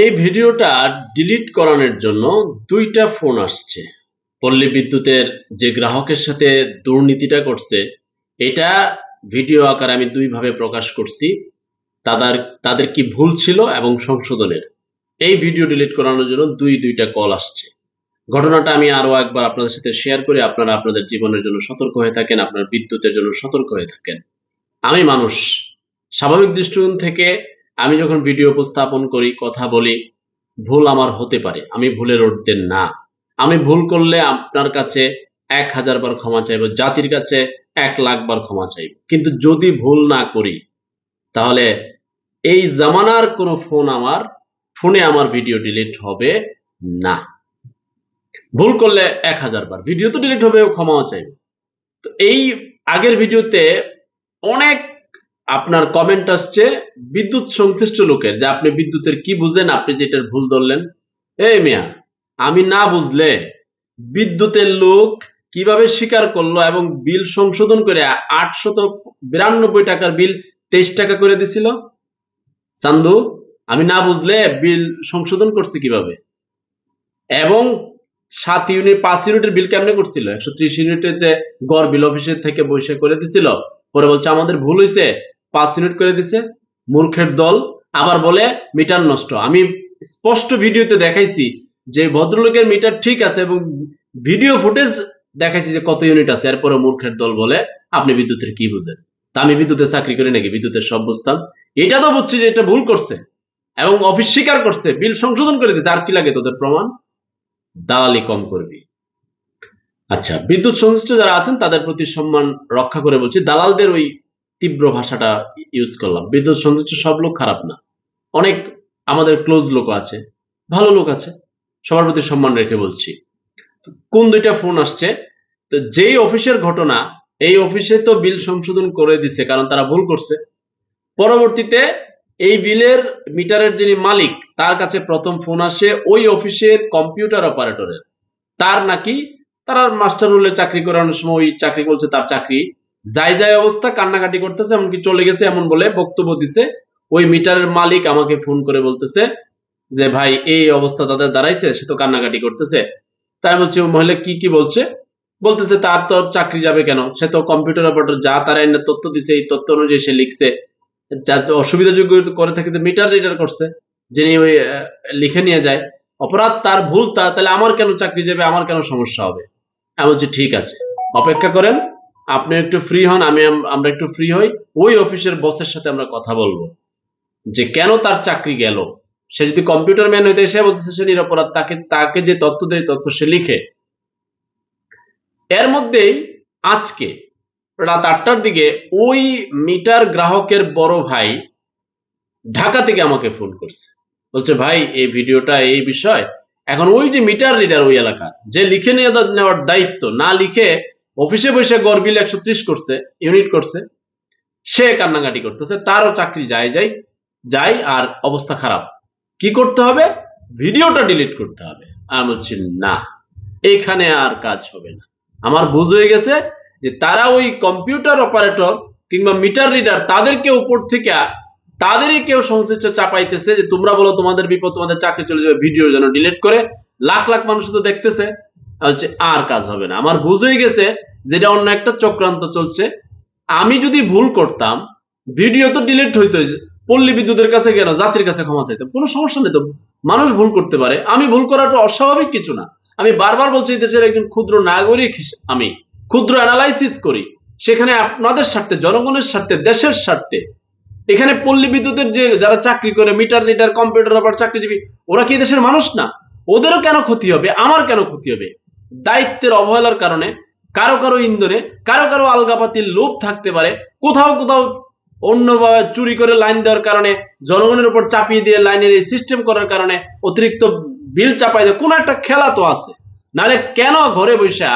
এই ভিডিওটা ডিলিট করানোর জন্য দুইটা ফোন আসছে। পল্লী বিদ্যুতের যে গ্রাহকের সাথে দুর্নীতিটা করছে, এটা ভিডিও আকারে আমি দুইভাবে প্রকাশ করছি। তাদের তাদের কি ভুল ছিল এবং সংশোধনের? এই ভিডিও ডিলিট করানোর জন্য দুই, দুইটা কল আসছে। ঘটনাটা আমি আরও একবার আপনাদের সাথে শেয়ার করে। আপনারা আপনাদের জীবনের জন্য সতর্ক হয়ে থাকেন, আপনার বিদ্যুতের জন্য সতর্ক হয়ে থাকেন। আমি মানুষ, স্বাভাবিক দৃষ্টিকোণ থেকে আমি যখন ভিডিও উপস্থাপন করি, কথা বলি, ভুল আমার হতে পারে। আমি ভুলের ঊর্ধ্বে না। আমি ভুল করলে আপনার কাছে এক হাজার বার ক্ষমা চাইব, জাতির কাছে এক লাখ বার ক্ষমা চাইব। কিন্তু যদি ভুল না করি, তাহলে এই জামানার কোনো ফোন আমার, ফোনে আমার ভিডিও ডিলিট হবে না। ভুল করলে এক হাজার বার। ভিডিও তো ডিলিট হবে ক্ষমাও চাইব। তো এই আগের ভিডিওতে অনেক আপনার কমেন্ট আসছে, বিদ্যুৎ সংশ্লিষ্ট লোকের, যে আপনি বিদ্যুতের কি বুঝেন আপনি যেটার ভুল ধরলেন? এই মিয়া, আমি না বুঝলে বিদ্যুতের লোক কীভাবে স্বীকার করল এবং বিল সংশোধন করে আটশত বিরানব্বই টাকার বিল তেইশ টাকা করে দিছিল? চান্দু, আমি না বুঝলে বিল সংশোধন করছে কীভাবে? এবং সাত ইউনিট, পাঁচ ইউনিটের বিল কেমনে করছিল? একশো ত্রিশ ইউনিটের যে গড় বিল অফিসের থেকে বসে করে দিছিল। পরে বলছে, আমাদের ভুল হয়েছে পাঁচ ইউনিট করে দিছে, মূর্খের দল আবার বলে মিটার নষ্ট। আমি স্পষ্ট ভিডিওতে দেখাইছি যে ভদ্রলোকের মিটার ঠিক আছে এবং ভিডিও ফুটেজ দেখাইছি যে কত ইউনিট আছে এরপরে মূর্খের দল বলে আপনি বিদ্যুতের কি বুঝেন? তা আমি বিদ্যুতের চাকরি করি নাকি? বিদ্যুতের সব বুঝতাম এটা তো বুঝছি যে এটা ভুল করছে এবং অফিস স্বীকার করছে, বিল সংশোধন করে দিয়েছে। আর কি লাগে তোদের প্রমাণ? দালালি কম করবি। আচ্ছা বিদ্যুৎ সংশ্লিষ্ট যারা আছেন তাদের প্রতি সম্মান রক্ষা করে বলছি। দালালদের ওই তীব্র ভাষাটা ইউজ করলাম। বিদ্যুৎ সংশ্লিষ্ট সব লোক খারাপ না। অনেক আমাদের ক্লোজ লোক আছে, ভালো লোক আছে, সবার প্রতি সম্মান রেখে বলছি। কোন দুইটা ফোন আসছে? তো যেই অফিসের ঘটনা, এই অফিসে তো বিল সংশোধন করে দিছে, কারণ তারা ভুল করছে। পরবর্তীতে এই বিলের মিটারের যিনি মালিক, তার কাছে প্রথম ফোন আসে ওই অফিসের কম্পিউটার অপারেটরের তার নাকি তারা মাস্টার রুলে চাকরি করানোর সময় ওই চাকরি করছে তার চাকরি যাই যাই অবস্থা, কান্নাকাটি করতেছে, এমনকি চলে গেছে এমন বলে বক্তব্য দিছে। ওই মিটারের মালিক আমাকে ফোন করে বলতেছে যে, ভাই, এই অবস্থা তাদের দাঁড়াইছে, সে তো কান্নাকাটি করতেছে। তাই বলছি ওই মহিলা, কি কি বলছে? বলতেছে, তার তো চাকরি যাবে কেন? সে তো কম্পিউটার অপারেটর যা তারা এনে তথ্য দিছে, এই তথ্য অনুযায়ী সে লিখছে। যা অসুবিধাযোগ্য করে থাকে মিটার রিডার করছে, যিনি ওই লিখে নিয়ে যায়। অপরাধ তার ভুল, তা তাহলে আমার কেন চাকরি যাবে? আমার কেন সমস্যা হবে? আমি বলছি, ঠিক আছে, অপেক্ষা করেন। আপনি একটু ফ্রি হন, আমি আমরা একটু ফ্রি হই। ওই অফিসের বসের সাথে আমরা কথা বলব। যে কেন তার চাকরি গেল? সে যদি কম্পিউটার ম্যান হইতে সে বলতেছে সে নিরপরাধ, তাকে তাকে যে তথ্য দেয় তথ্য সে লিখে। এর মধ্যেই আজকে রাত আটটার দিকে ওই মিটার গ্রাহকের বড় ভাই ঢাকা থেকে আমাকে ফোন করছে। বলছে, ভাই, এই ভিডিওটা, এই বিষয়, এখন ওই যে মিটার রিডার ওই এলাকা যে লিখে নিয়ে নেওয়ার দায়িত্ব, না লিখে অফিসে বসে গড়বিল একশো করছে ইউনিট করছে, সে কান্নাকাটি করতেছে, তারও চাকরি যায় যায় যায় আর অবস্থা খারাপ। কি করতে হবে? ভিডিওটা ডিলিট করতে হবে। আমি বলছি, না, এখানে আর কাজ হবে না। আমার বুঝ হয়ে গেছে যে তারা ওই কম্পিউটার অপারেটর কিংবা মিটার রিডার তাদেরকে উপর থেকে তাদেরই কেউ সংশ্লিষ্ট চাপাইতেছে যে তোমরা বলো তোমাদের বিপদ, তোমাদের চাকরি চলে যাবে ভিডিও যেন ডিলিট করে। লাখ লাখ মানুষ তো দেখতেছে। হচ্ছে আর কাজ হবে না। আমার বুঝ গেছে, যেটা অন্য একটা চক্রান্ত চলছে। আমি যদি ভুল করতাম ভিডিও তো ডিলিট হইতো পল্লী বিদ্যুতের কাছে কেন, জাতির কাছে ক্ষমা চাইতাম, কোনো সমস্যা নেই তো। মানুষ ভুল করতে পারে। আমি ভুল করাটা অস্বাভাবিক কিছু না। আমি বারবার বলছি দেশের একজন ক্ষুদ্র নাগরিক আমি ক্ষুদ্র অ্যানালাইসিস করি। সেখানে আপনাদের স্বার্থে, জনগণের স্বার্থে, দেশের স্বার্থে। এখানে পল্লী বিদ্যুতের যে যারা চাকরি করে, মিটার রিডার কম্পিউটার অপার চাকরিজীবী, ওরা কি দেশের মানুষ না? ওদেরও কেন ক্ষতি হবে? আমার কেন ক্ষতি হবে? দায়িত্বের অবহেলার কারণে কারও কারও ইন্ধনে, কারও কারও আলগাপাতির লোভ থাকতে পারে। কোথাও কোথাও অন্যভাবে চুরি করে লাইন দেওয়ার কারণে, জনগণের উপর চাপিয়ে দিয়ে লাইনের এই সিস্টেম করার কারণে অতিরিক্ত বিল চাপাই দেয় কোনো একটা খেলা তো আছে। নালে কেন ঘরে বসে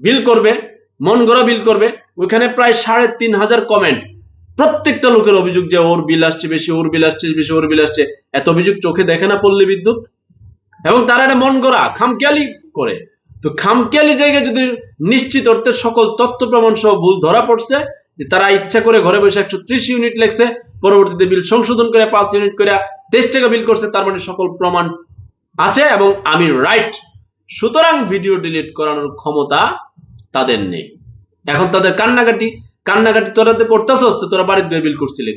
বিল করবে? মন গড়া বিল করবে? ওইখানে প্রায় সাড়ে তিন হাজার কমেন্ট প্রত্যেকটা লোকের অভিযোগ যে ওর বিল আসছে বেশি, ওর বিল আসছে বেশি, ওর বিল আসছে। এত অভিযোগ চোখে দেখে না পল্লী বিদ্যুৎ? এবং তারা এটা মন গড়া, খামখেয়ালি করে। তো খামখেয়ালি জায়গায় যদি নিশ্চিত অর্থে সকল তথ্য প্রমাণ সহ ভুল ধরা পড়ছে, যে তারা ইচ্ছা করে ঘরে বসে একশো ত্রিশ ইউনিট লেখছে, পরবর্তীতে বিল সংশোধন করে পাঁচ ইউনিট করে তেইশ টাকা বিল করছে, তার মানে সকল প্রমাণ আছে এবং আমি রাইট সুতরাং ভিডিও ডিলিট করানোর ক্ষমতা তাদের নেই। এখন তাদের কান্নাকাটি কান্নাকাটি তোরা তো করতেছস তো তোরা বাড়িতে বিল করছিলে?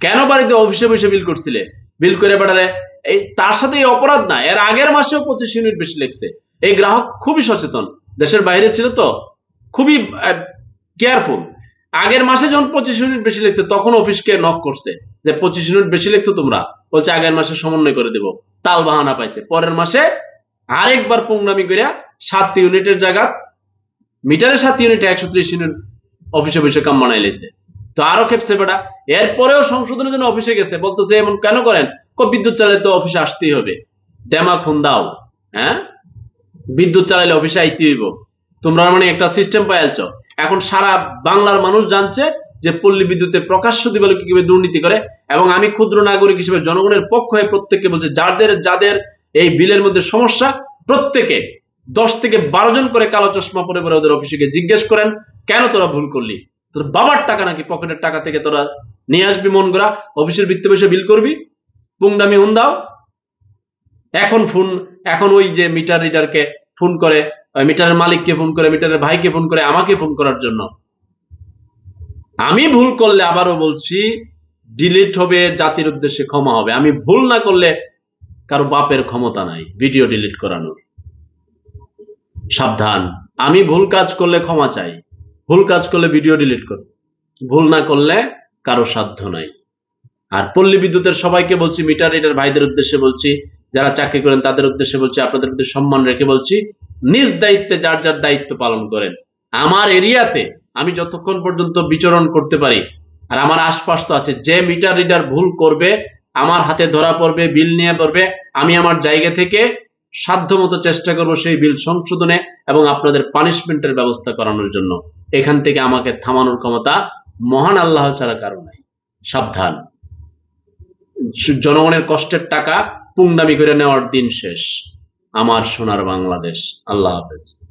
কেন বাড়িতে অফিসে বসে বিল করছিলে? বিল করে বেড়ালে, এই তার সাথে অপরাধ না, এর আগের মাসেও পঁচিশ ইউনিট বেশি লেগছে এই গ্রাহক খুবই সচেতন। দেশের বাইরে ছিল তো, খুবই কেয়ারফুল আগের মাসে যখন পঁচিশ ইউনিট বেশি লেগছে, তখন অফিসকে নক করছে যে, পঁচিশ ইউনিট বেশি লেগছো তোমরা? বলছে, আগের মাসে সমন্বয় করে দেবো। তাল বাহানা পাইছে। পরের মাসে আরেকবার পুংনামি করিয়া সাত ইউনিটের জায়গা, মিটারে সাত ইউনিটে একশো ত্রিশ ইউনিট অফিসে বসে কাম বানাই লেছে তো আরও খেপছে বেটা। এরপরেও সংশোধনের জন্য অফিসে গেছে। বলতেছে, এমন কেন করেন? বিদ্যুৎ চালালে তো অফিসে আসতেই হবে। দেমা খুন দাও হ্যাঁ? বিদ্যুৎ চালাইলে অফিসে আইতে হইব। তোমরা মানে একটা সিস্টেম পাইলছ এখন সারা বাংলার মানুষ জানছে যে পল্লী বিদ্যুতে প্রকাশ্য দিবালোকে কীভাবে দুর্নীতি করে এবং আমি ক্ষুদ্র নাগরিক হিসেবে জনগণের পক্ষ হয়ে প্রত্যেককে বলছে, যাদের যাদের এই বিলের মধ্যে সমস্যা, প্রত্যেকে দশ থেকে বারো জন করে কালো চশমা পরে পরে ওদের অফিসে গিয়ে জিজ্ঞেস করেন, কেন তোরা ভুল করলি? তোর বাবার টাকা নাকি পকেটের টাকা থেকে তোরা নিয়ে আসবি মন করা অফিসের বৃত্তে বসে বিল করবি? হুন দাও। এখন ফোন এখন ওই যে মিটার রিডারকে ফোন করে মিটারের মালিককে ফোন করে মিটারের ভাইকে ফোন করে, আমাকে ফোন করার জন্য। আমি ভুল করলে আবারও বলছি ডিলিট হবে, জাতির উদ্দেশ্যে ক্ষমা হবে। আমি ভুল না করলে কারও বাপের ক্ষমতা নাই ভিডিও ডিলিট করানোর। সাবধান। আমি ভুল কাজ করলে ক্ষমা চাই। ভুল কাজ করলে ভিডিও ডিলিট কর। ভুল না করলে কারও সাধ্য নাই। আর পল্লী বিদ্যুতের সবাইকে বলছি মিটার রিডার ভাইদের উদ্দেশ্যে বলছি যারা চাকরি করেন, তাদের উদ্দেশ্যে বলছি, আপনাদের প্রতি সম্মান রেখে বলছি, নিজ দায়িত্বে যার যার দায়িত্ব পালন করেন। আমার এরিয়াতে আমি যতক্ষণ পর্যন্ত বিচরণ করতে পারি, আর আমার আশপাশ তো আছে, যে মিটার রিডার ভুল করবে, আমার হাতে ধরা পড়বে, বিল নিয়ে পড়বে, আমি আমার জায়গা থেকে সাধ্যমতো চেষ্টা করব সেই বিল সংশোধনে এবং আপনাদের পানিশমেন্টের ব্যবস্থা করানোর জন্য। এখান থেকে আমাকে থামানোর ক্ষমতা মহান আল্লাহ ছাড়া কারও নাই। সাবধান। জনগণের কষ্টের টাকা পুংদামি করে নেওয়ার দিন শেষ। আমার সোনার বাংলাদেশ। আল্লাহ হাফেজ।